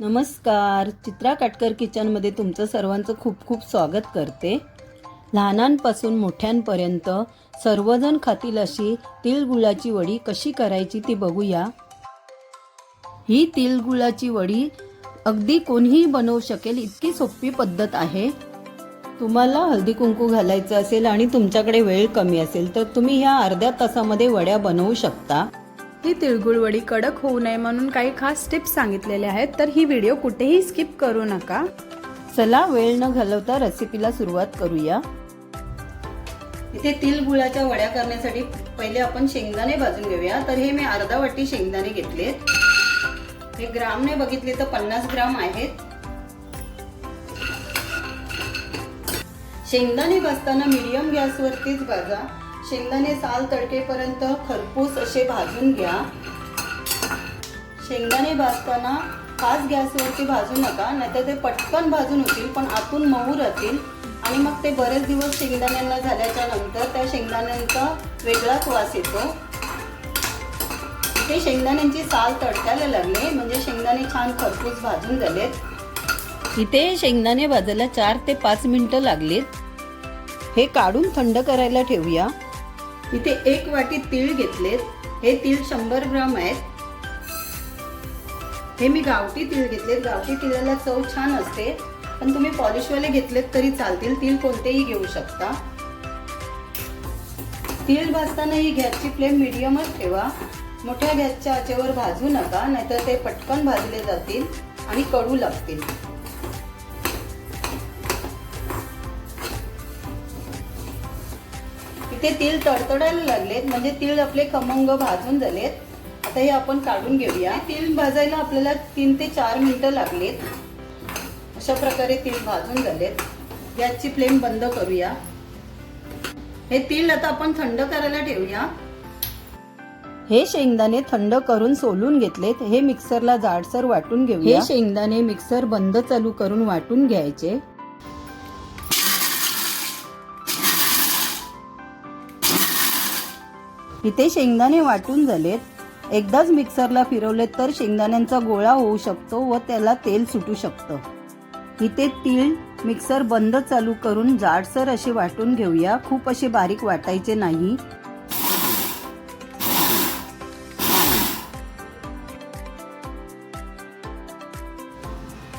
नमस्कार. चित्रा काटकर किचनमध्ये तुमचं सर्वांचं खूप खूप स्वागत करते. लहानांपासून मोठ्यांपर्यंत सर्वजण खातील अशी तिळगुळाची वडी कशी करायची ती बघूया. ही तिळगुळाची वडी अगदी कोणीही बनवू शकेल इतकी सोपी पद्धत आहे. तुम्हाला हळदी कुंकू घालायचं असेल आणि तुमच्याकडे वेळ कमी असेल तर तुम्ही ह्या अर्ध्या तासामध्ये वड्या बनवू शकता. ही तिळगुळवडी कडक होऊ नये म्हणून काही खास टिप्स सांगितलेल्या आहेत तर ही व्हिडिओ कुठेही स्किप करू नका. चला वेळ न घालवता रेसिपीला सुरुवात करूया. इथे तिलगुळाच्या वड्या करण्यासाठी पहिले आपण शेंगदाणे भाजून घेऊया. तर हे मी अर्धा वाटी शेंगदाणे घेतलेत हे ग्रामने बघितले तर पन्नास ग्राम आहेत. शेंगदाणे भाजताना मिडियम गॅसवरतीच भाजा. शेंगदाणे साल तडकेपर्यंत खरपूस असे भाजून घ्या. शेंगदाणे भाजताना खास गॅसवरती भाजू नका नाहीतर ते पटकन भाजून होतील पण आतून मऊ राहतील. आणि मग ते बरेच दिवस शेंगदाण्यांना झाल्याच्यानंतर त्या शेंगदाण्यांचा वेगळाच वास येतो. इथे शेंगदाण्यांची साल तडकायला लागले म्हणजे शेंगदाणे छान खरपूस भाजून झालेत. इथे शेंगदाणे भाजायला चार ते पाच मिनिटं लागलीत. हे काढून थंड करायला ठेवूया. इथे एक वाटी तीळ घेतलेत. हे तीळ शंभर ग्राम आहेत. हे मी गावठी तीळ घेतलेत. गावठी तिळाला चव छान असते. पण तुम्ही पॉलिशवाले घेतलेत तरी चालतील. तीळ कोणतेही घेऊ शकता. तीळ भाजताना ही गॅसची फ्लेम मिडियमच ठेवा. मोठ्या गॅसच्या आचेवर भाजू नका नाहीतर ते पटकन भाजले जातील आणि कडू लागतील. इथे तीळ तडतडायला लागलेत. म्हणजे तीळ आपले खमंग भाजून झालेत. आता हे आपण काढून घेऊया. तीळ भाजायला आपल्याला तीन ते चार मिनिटं लागलेत. अशा प्रकारे तीळ भाजून झालेत. गॅसची फ्लेम बंद करूया. हे तीळ आता आपण थंड करायला ठेवूया. हे शेंगदाणे थंड करून सोलून घेतलेत. हे मिक्सरला जाडसर वाटून घेऊया. हे शेंगदाणे मिक्सर बंद चालू करून वाटून घ्यायचे. इथे शेंगदाणे वाटून झालेत. एकदाच मिक्सरला फिरवलेत तर शेंगदाण्यांचा गोळा होऊ शकतो व त्याला तेल सुटू शकतं. इथे तीळ मिक्सर बंद चालू करून जाडसर असे वाटून घेऊया. खूप असे बारीक वाटायचे नाही.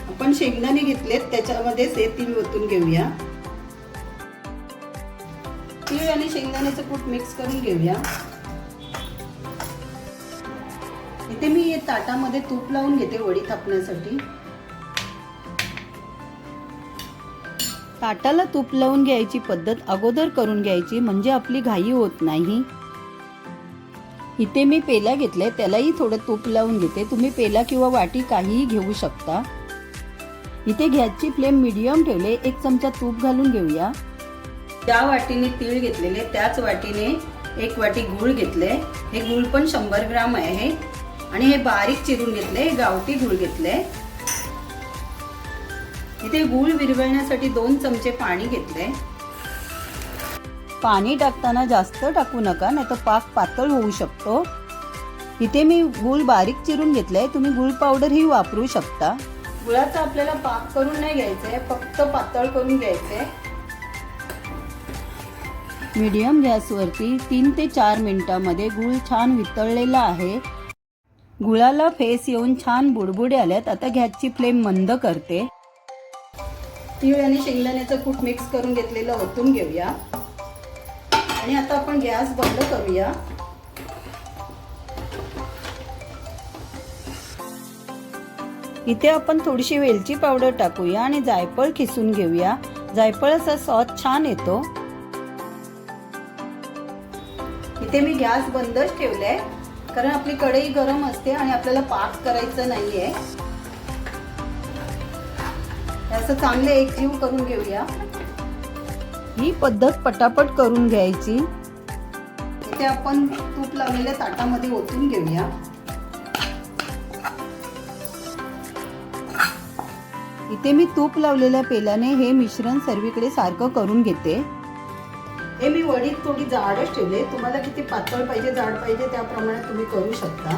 आपण शेंगदाणे घेतलेत त्याच्यामध्ये हे तीळ ओतून घेऊया. तीळ आणि शेंगदाण्याचं कूट मिक्स करून घेऊया. इथे मी ताटामध्ये तूप लावून घेते वडी थापण्यासाठी. ताटाला तूप लावून घ्यायची पद्धत अगोदर करून घ्यायची म्हणजे आपली घाई होत नाही. इथे मी पेला घेतलाय त्यालाही थोडं तूप लावून घेते. तुम्ही पेला किंवा वाटी काहीही घेऊ शकता. इथे गॅसची फ्लेम मिडियम ठेवले एक चमचा तूप घालून घेऊया. त्या वाटीने तीळ घेतलेले त्याच वाटीने एक वाटी गूळ घेतले. हे गूळ पण शंभर ग्राम आहे. आणि हे बारीक चिरून घेतले गावठी गुळ घेतले. इथे गूळ विरघळण्यासाठी दोन चमचे पाणी घेतले. पाणी टाकताना जास्त टाकू नका नाही तर पाक पातळ होऊ शकतो. इथे मी गूळ बारीक चिरून घेतलंय तुम्ही गुळ पावडर ही वापरू शकता. गुळाचा आपल्याला पाक करून नाही घ्यायचंय फक्त पातळ करून घ्यायचंय. मीडियम गॅसवरती तीन ते चार मिनिटांमध्ये गुळ छान वितळलेला आहे. गुळाला फेस येऊन छान बुडबुडे आल्यात. आता गॅसची फ्लेम मंद करते. तीळ आणि शेंगदाण्याचं कूट मिक्स करून घेतलेलं ओतून घेऊया. आणि आता आपण गॅस बंद करूया. इथे आपण थोडीशी वेलची पावडर टाकूया आणि जायफळ खिसून घेऊया. जायफळाचा सॉस छान येतो. इथे मी गॅस बंदच ठेवलाय. कारण आपली कढई गरम असते आणि आपल्याला पाक करायचं नाहीये. असं चांगले एकजीव करून घेऊया. ही पद्धत पटापट करून घ्यायची. इथे आपण तूप लावलेल्या ताटामध्ये ओतून घेऊया. इथे मी तूप लावलेल्या पेल्याने हे मिश्रण सर्वीकडे सारखं करून घेते. हे मी वडीत थोडी जाडच ठेवले. तुम्हाला किती पातळ पाहिजे जाड पाहिजे त्याप्रमाणे तुम्ही करू शकता.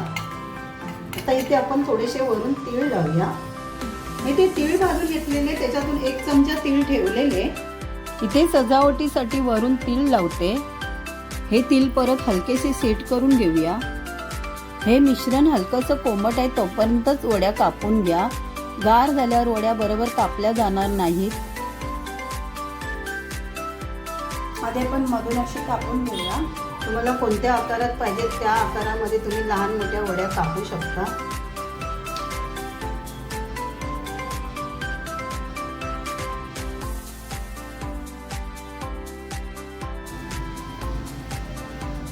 आता इथे आपण थोडेसे वरून तीळ लावूया. इथे तीळ भाजून घेतलेले त्याच्यातून एक चमचा तीळ ठेवलेले. इथे सजावटीसाठी वरून तीळ लावते. हे तीळ परत हलकेसे सेट करून घेऊया. हे मिश्रण हलकंसं कोमट आहे तोपर्यंतच वड्या कापून घ्या. गार झाल्यावर वड्या बरोबर कापल्या जाणार नाहीत. मध्ये पण मधून अशी कापून घेऊया तुम्हाला कोणत्या आकारात पाहिजेत त्या आकारामध्ये तुम्ही लहान मोठ्या वड्या कापू शकता.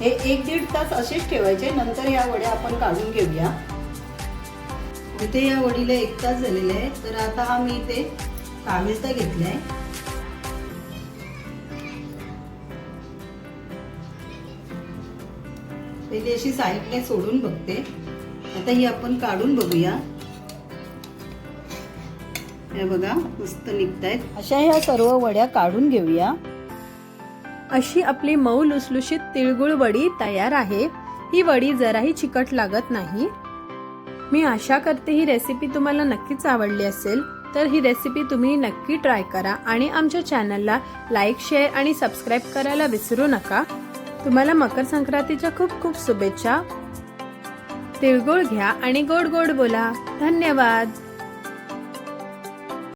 हे एक दीड तास असेच ठेवायचे. नंतर या वड्या आपण काढून घेऊया. इथे या वडीला एक तास झालेले आहे. तर आता हा मी इथे कागेजदा घेतला आहे पहिली अशी साईडने सोडून बघते. आता ही आपण काढून बघूया. हे बघा मस्त निघतायत. अशा ह्या सर्व वड्या काढून घेऊया. अशी आपली मऊ लुसलुशीत तिळगुळ वडी तयार आहे. ही वडी जराही चिकट लागत नाही. मी आशा करते ही रेसिपी तुम्हाला नक्कीच आवडली असेल. तर ही रेसिपी तुम्ही नक्की ट्राय करा आणि आमच्या चॅनलला लाईक शेअर आणि सबस्क्राईब करायला विसरू नका. तुम्हाला मकर संक्रांतीच्या खूप खूप शुभेच्छा. तिळगुळ घ्या आणि गोड गोड बोला. धन्यवाद.